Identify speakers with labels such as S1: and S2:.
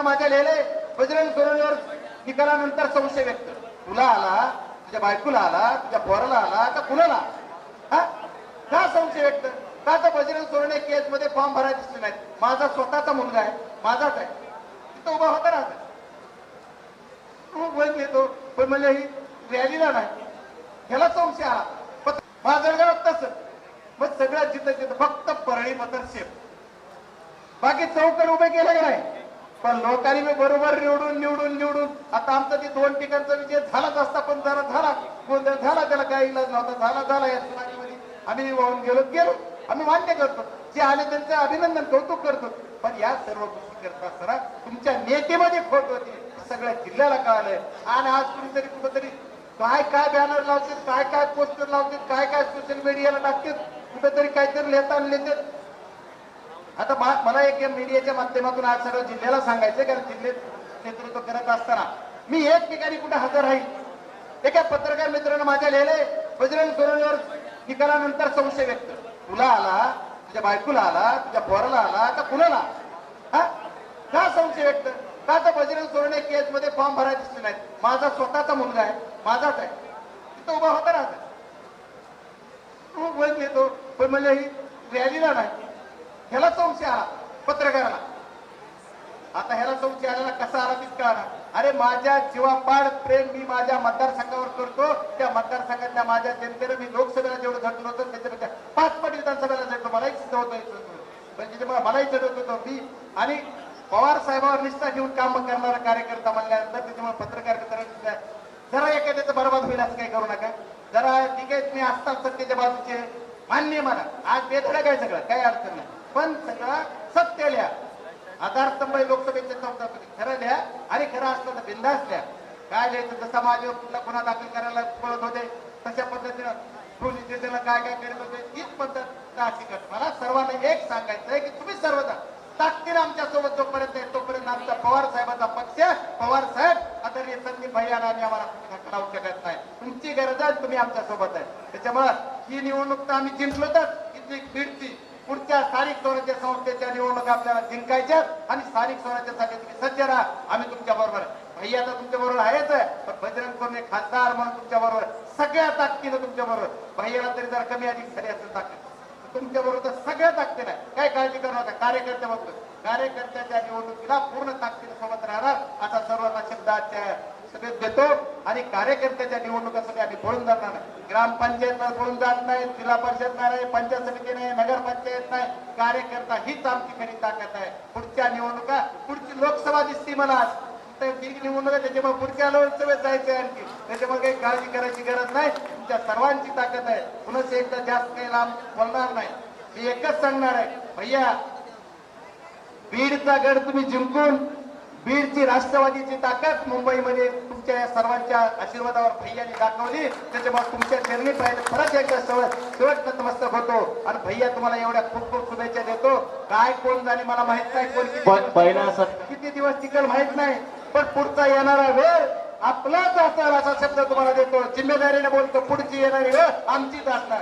S1: मित्रांनो माझ्या लिहिले बजरंग सोनवणेवर निकालानंतर संशय व्यक्त. तुला आला तुझ्या बायकोला आला तुझ्या पोराला आला का कुणाला हा? का संशय व्यक्त? का तर बजरंग सोनवणे केस मध्ये फॉर्म भरायला दिसले नाहीत माझा स्वतःचा मुलगा आहे. माझाच आहे. तिथं उभा होता ना तू येतो पण म्हणजे ही रॅलीला नाही. ह्याला संशय आला. पण माझं तसं. मग सगळ्यात जिथं जिथं फक्त परळी पतर शेप बाकी चौकड उभे केले का नाही? पण लोकांनी मी बरोबर निवडून निवडून निवडून. आता आमचा ते दोन ठिकाणचा विजय झालाच असता पण जरा झाला. गोंधळ झाला त्याला काही इलाज नव्हता झाला झाला या सुनामीमध्ये आम्ही वाहून गेलो गेलो. आम्ही मान्य करतो. जे आले त्यांचं अभिनंदन कौतुक करतो. पण या सर्व गोष्टी करत असताना तुमच्या नेतेमध्ये खोट होती. सगळ्या जिल्ह्याला कळालंय. आणि आज कुणीतरी कुठंतरी काय काय बॅनर लावतात काय काय पोस्टर लावतील काय काय सोशल मीडियाला टाकतात कुठेतरी काहीतरी लिहिता लिहितात आता मला एक मीडियाच्या माध्यमातून आज सर्व जिल्ह्याला सांगायचं कारण जिल्ह्यात नेतृत्व करत असताना मी एक ठिकाणी कुठे हजर राहील एका पत्रकार मित्रानं माझ्या लिहिले बजरंग सोनवणेवर निकालानंतर संशय व्यक्त. तुला आला तुझ्या बायकोला आला तुझ्या पोराला आला का कुणाला हा? का संशय व्यक्त? का तर बजरंग सोनवणे केस मध्ये फॉर्म भरायला दिसले नाहीत? माझा स्वतःचा मुलगा आहे माझाच आहे. तिथं उभा होता राहता हो, तू पण म्हणजे ही रॅलीला नाही. ह्याला संशय आला पत्रकाराला. आता ह्याला संशय आलेला कसा आला तीच कळणार. अरे माझ्या जीवापाड प्रेम मी माझ्या मतदारसंघावर करतो. त्या मतदारसंघातल्या माझ्या जनतेनं मी लोकसभेला जेवढं झटलो होतं त्याच्यापेक्षा पाच पट विधानसभेला झटलो. मलाही सिद्ध होतं म्हणजे त्याच्यामुळे मलाही चढवत होतो मी. आणि पवार साहेबांवर निष्ठा घेऊन काम करणारा कार्यकर्ता म्हणल्यानंतर त्याच्यामुळे पत्रकार जरा एखाद्याचं बरबाद होईल असं काही करू नका. जरा ठीक आहे तुम्ही असतात सत्तेच्या बाजूचे. मान्य आहे मला आज बेधडक आहे सगळं काही अडचण नाही. पण सगळं सत्य लिहा. आधारस्तंभ लोकसभेच्या चौकामध्ये खरं लिहा आणि खरं असलं तर बिंदास लिहा. काय लिहायचं? जसं माझ्यावर कुठला गुन्हा दाखल करायला पळत होते तशा पद्धतीनं पोलीस स्टेशनला काय काय करत होते तीच पद्धत अशी मला सर्वांना एक सांगायचं आहे की तुम्ही सर्वजण ताकदीने आमच्यासोबत जोपर्यंत आहे तोपर्यंत आमचा पवार साहेबांचा पक्ष पवार साहेब आदरणीय संदीप भैया आणि आम्हाला धक्का लावू शकत नाही. तुमची गरज आहे तुम्ही आमच्यासोबत आहे. त्याच्यामुळे ही निवडणूक तर आम्ही जिंकलो तर इथली बीडची पुढच्या स्थानिक स्वराज्य संस्थेच्या निवडणुका आपल्याला जिंकायच्या आणि स्थानिक स्वराज्यासाठी तुम्ही सज्ज राहा. आम्ही तुमच्या बरोबर भैया तर तुमच्या बरोबर आहेच आहे. पण बजरंग कोरणे खासदार म्हणून तुमच्या बरोबर सगळ्या ताकदीनं तुमच्या बरोबर भैयाला तरी जर कमी अधिक झाली असेल ताकद तुमच्या बरोबर सगळ्या ताकदीनं काय काळजी करणार नका. कार्यकर्त्याबद्दल कार्यकर्त्याच्या निवडणुकीला पूर्ण ताकदीने सोबत राहणार. असा सर्वांना शब्दाच्या सभेत देतो. आणि कार्यकर्त्याच्या निवडणुकासाठी आम्ही बोलून जाणार नाही ग्रामपंचायत पळून जात नाही जिल्हा परिषद नाही पंचायत समिती नाही नगरपंचायत नाही. कार्यकर्ता हीच आमची खरी ताकद आहे. पुढच्या निवडणुका पुढची लोकसभा दिसती मला निवडणुका तर त्याच्यामुळे पुढच्या लोकसभेत जायचं आहे आणखी. त्याच्यामुळे काही काळजी करायची गरज नाही. तुमच्या सर्वांची ताकद आहे. पुन्हा एकदा जास्त काही लांब बोलणार नाही. मी एकच सांगणार आहे भैया बीडचा गड तुम्ही जिंकून बीडची राष्ट्रवादीची ताकद मुंबईमध्ये तुमच्या या सर्वांच्या आशीर्वादावर भैयाने दाखवली. त्याच्यामुळे तुमच्या चरणी पाहिजे परत एकदा शेवट नतमस्तक होतो. आणि भैया तुम्हाला एवढ्या खूप खूप शुभेच्छा देतो. काय कोण जाणे मला माहीत नाही. कोण किती दिवस टिकल माहीत नाही. पण पुढचा येणारा वेळ आपलाच असणार असा शब्द तुम्हाला देतो. जिम्मेदारीने बोलतो. पुढची येणारी वेळ आमचीच असणार.